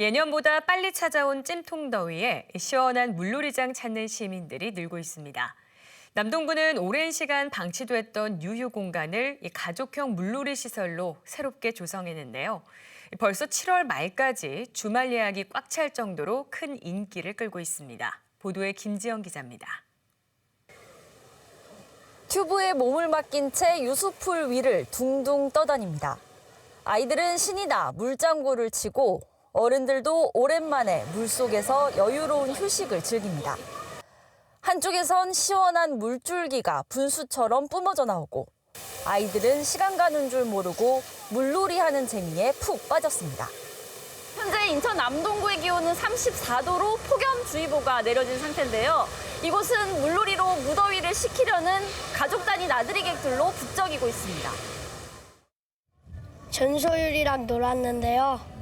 예년보다 빨리 찾아온 찜통 더위에 시원한 물놀이장 찾는 시민들이 늘고 있습니다. 남동구는 오랜 시간 방치됐던 유휴 공간을 이 가족형 물놀이 시설로 새롭게 조성했는데요. 벌써 7월 말까지 주말 예약이 꽉 찰 정도로 큰 인기를 끌고 있습니다. 보도에 김지영 기자입니다. 튜브에 몸을 맡긴 채 유수풀 위를 둥둥 떠다닙니다. 아이들은 신이 나 물장구를 치고 어른들도 오랜만에 물속에서 여유로운 휴식을 즐깁니다. 한쪽에선 시원한 물줄기가 분수처럼 뿜어져 나오고 아이들은 시간 가는 줄 모르고 물놀이 하는 재미에 푹 빠졌습니다. 현재 인천 남동구의 기온은 34도로 폭염주의보가 내려진 상태인데요. 이곳은 물놀이로 무더위를 식히려는 가족 단위 나들이 객들로 북적이고 있습니다. 전소율이랑 놀았는데요.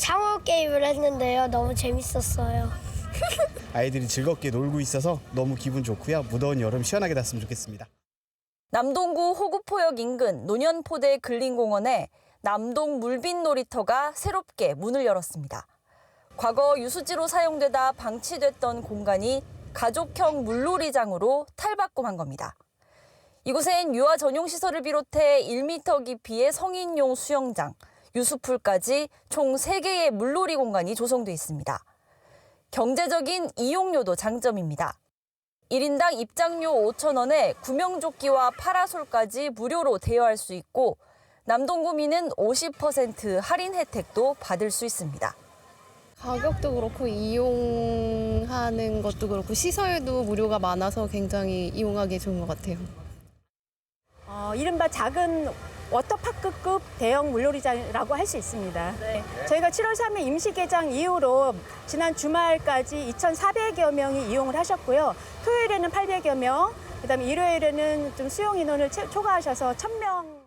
상어 게임을 했는데요. 너무 재밌었어요. 아이들이 즐겁게 놀고 있어서 너무 기분 좋고요. 무더운 여름 시원하게 났으면 좋겠습니다. 남동구 호구포역 인근 노년포대 근린공원에 남동 물빛 놀이터가 새롭게 문을 열었습니다. 과거 유수지로 사용되다 방치됐던 공간이 가족형 물놀이장으로 탈바꿈한 겁니다. 이곳엔 유아 전용 시설을 비롯해 1m 깊이의 성인용 수영장, 유수풀까지 총 3개의 물놀이 공간이 조성돼 있습니다. 경제적인 이용료도 장점입니다. 1인당 입장료 5,000원에 구명조끼와 파라솔까지 무료로 대여할 수 있고 남동구민은 50% 할인 혜택도 받을 수 있습니다. 가격도 그렇고 이용하는 것도 그렇고 시설도 무료가 많아서 굉장히 이용하기 좋은 것 같아요. 어, 이른바 작은 워터파크급 대형 물놀이장이라고 할 수 있습니다. 저희가 7월 3일 임시 개장 이후로 지난 주말까지 2,400여 명이 이용을 하셨고요. 토요일에는 800여 명, 그다음에 일요일에는 좀 수용 인원을 채- 초과하셔서 1,000명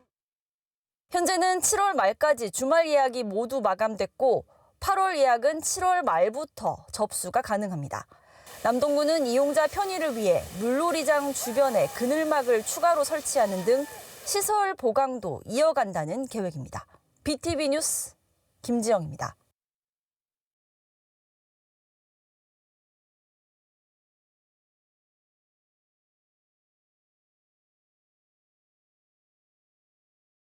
현재는 7월 말까지 주말 예약이 모두 마감됐고 8월 예약은 7월 말부터 접수가 가능합니다. 남동구는 이용자 편의를 위해 물놀이장 주변에 그늘막을 추가로 설치하는 등 시설 보강도 이어간다는 계획입니다. BTV 뉴스 김지영입니다.